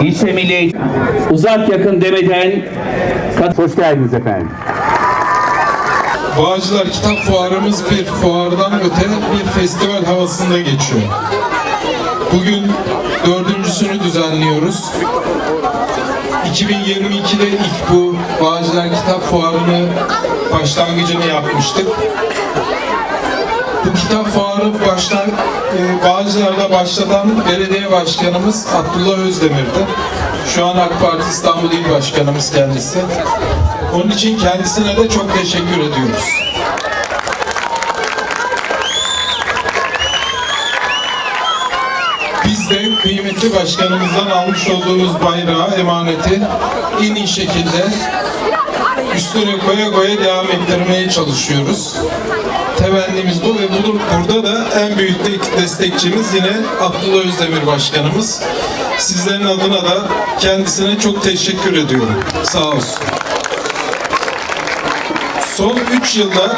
İlçe Milli uzak yakın demeden kat- hoş geldiniz efendim. Bağcılar Kitap Fuarımız bir fuardan öte bir festival havasında geçiyor. Bugün dördüncüsünü düzenliyoruz. 2022'de ilk bu Bağcılar Kitap Fuarı'nı başlangıcını yapmıştık. Bu kitap fuarı baştan e, Bağcılar'da başlatan belediye başkanımız Abdullah Özdemir'di. Şu an AK Parti İstanbul İl Başkanımız kendisi. Onun için kendisine de çok teşekkür ediyoruz. Biz de kıymetli başkanımızdan almış olduğumuz bayrağı, emaneti en iyi şekilde üstüne koya koya devam ettirmeye çalışıyoruz. Temennimiz bu ve bu- burada da en büyük de- destekçimiz yine Abdullah Özdemir Başkanımız. Sizlerin adına da kendisine çok teşekkür ediyorum. Sağ olsun. Son 3 yılda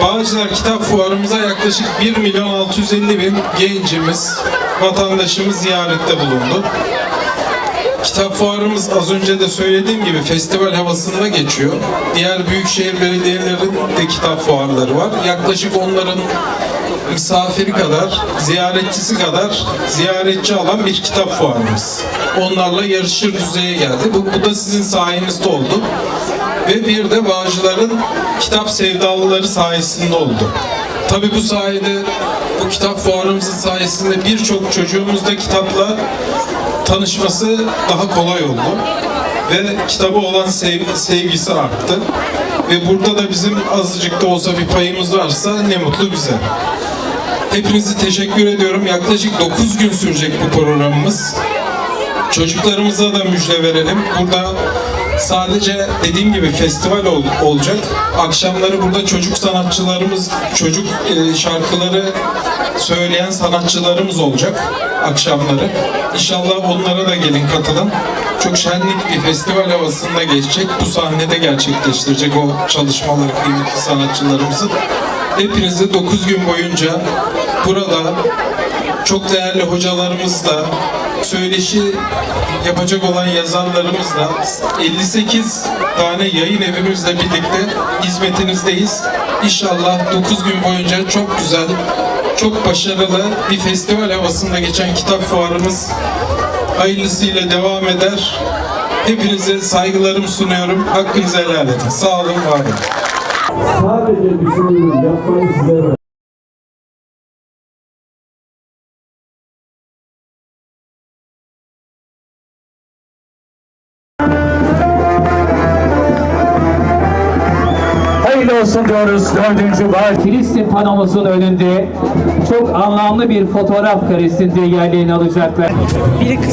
Bağcılar Kitap Fuarımıza yaklaşık 1 milyon 650 bin gencimiz, vatandaşımız ziyarette bulundu. Kitap fuarımız az önce de söylediğim gibi festival havasında geçiyor. Diğer büyükşehir belediyelerinin de kitap fuarları var. Yaklaşık onların misafiri kadar, ziyaretçisi kadar ziyaretçi alan bir kitap fuarımız. Onlarla yarışır düzeye geldi. Bu, bu da sizin sayenizde oldu. Ve bir de Bağcılar'ın kitap sevdalıları sayesinde oldu. Tabii bu sayede, bu kitap fuarımızın sayesinde birçok çocuğumuz da kitapla tanışması daha kolay oldu. Ve kitaba olan sev- sevgisi arttı. Ve burada da bizim azıcık da olsa bir payımız varsa ne mutlu bize. Hepinizi teşekkür ediyorum. Yaklaşık 9 gün sürecek bu programımız. Çocuklarımıza da müjde verelim. Burada sadece dediğim gibi festival ol- olacak. Akşamları burada çocuk sanatçılarımız, çocuk e, şarkıları söyleyen sanatçılarımız olacak akşamları. İnşallah onlara da gelin katılın. Çok şenlik bir festival havasında geçecek. Bu sahnede gerçekleştirecek o çalışmaları kıymetli sanatçılarımızın. Hepinizi 9 gün boyunca burada çok değerli hocalarımızla, söyleşi yapacak olan yazarlarımızla, 58 tane yayın evimizle birlikte hizmetinizdeyiz. İnşallah 9 gün boyunca çok güzel, çok başarılı bir festival havasında geçen kitap fuarımız hayırlısıyla devam eder. Hepinize saygılarımı sunuyorum. Hakkınızı helal edin. Sağ olun, var olun. Sadece düşünün, yapmayı ediyoruz dördüncü bar. Filistin panomuzun önünde çok anlamlı bir fotoğraf karesinde yerlerini alacaklar. Teşekkür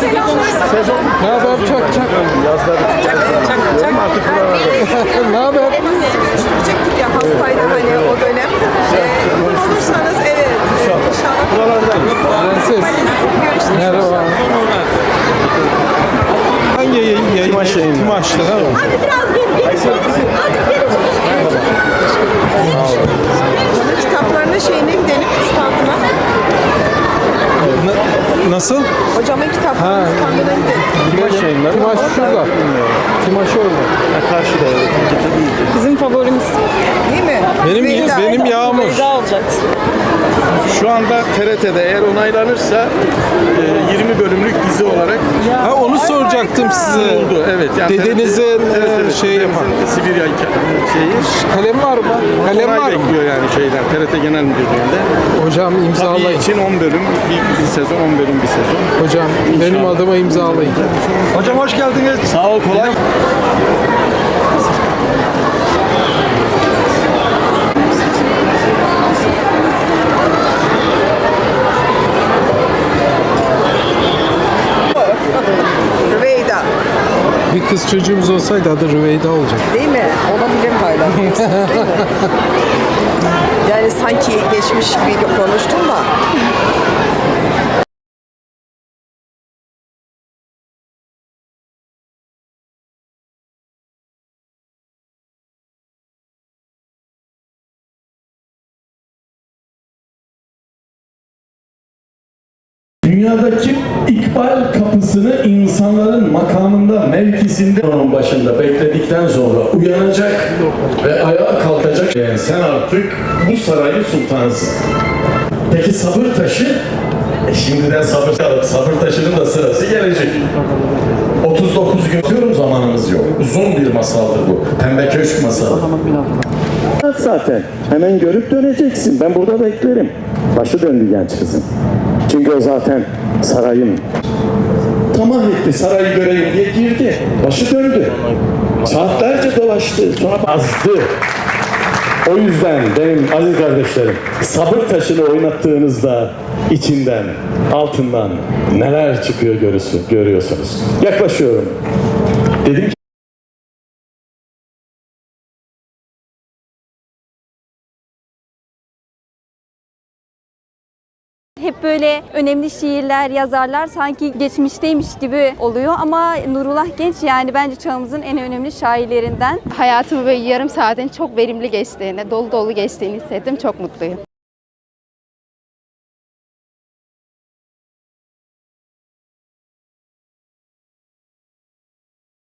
çocuklar? Ne haber çak çak? ne haber? Çektik ya hastaydı hani o dönem. Ee, uygun olursanız evet. İnşallah. Prenses. Merhaba. Hangi yayın? yayın? Timaş yayını. Timaş'ta değil mi? Kitaplarının şeyine gidelim standına. Na- nasıl? Hocamın kitaplarının standına gidelim. Timaş yayınları. Timaş şurada. Timaş orada. Bizim favorimiz. Değil mi? Benim Zeyda. benim Yağmur. Zeyda olacak. Şu anda TRT'de eğer onaylanırsa e, 20 bölümlük dizi olarak Ha onu soracaktım size. oldu. Evet. Yani Dedenizin e, evet, şey dedemizin yapan. Sibirya hikaye- şeyi. Kalem var mı? Kalem Onay var mı? bekliyor yani şeyden TRT Genel Müdürlüğü'nde. Hocam Tabii imzalayın. için 10 bölüm bir, bir sezon 10 bölüm bir sezon. Hocam benim adıma imzalayın. Hocam hoş geldiniz. Sağ ol kolay. Rüveyda. Bir kız çocuğumuz olsaydı adı Rüveyda olacak. Değil mi? Olabilir hala. Değil mi? Yani sanki geçmiş gibi konuştum da. Dünyadaki ikbal kapısını insanların makamında, mevkisinde onun başında bekledikten sonra uyanacak ve ayağa kalkacak. Yani sen artık bu sarayın sultanısın. Peki sabır taşı? E şimdiden sabır, sabır taşının da sırası gelecek. 39 gün diyorum zamanımız yok. Uzun bir masaldır bu. Pembe Köşk masalı. Zaten hemen görüp döneceksin. Ben burada beklerim. Başı döndü genç kızın. Çünkü o zaten sarayın tamah etti. Sarayı göreyim diye girdi. Başı döndü. Saatlerce dolaştı. Sonra azdı. O yüzden benim aziz kardeşlerim sabır taşını oynattığınızda içinden, altından neler çıkıyor görüyorsun, görüyorsunuz. Yaklaşıyorum. Dedim ki Hep böyle önemli şiirler, yazarlar sanki geçmişteymiş gibi oluyor ama Nurullah Genç yani bence çağımızın en önemli şairlerinden. Hayatımı böyle yarım saatin çok verimli geçtiğini, dolu dolu geçtiğini hissettim. Çok mutluyum.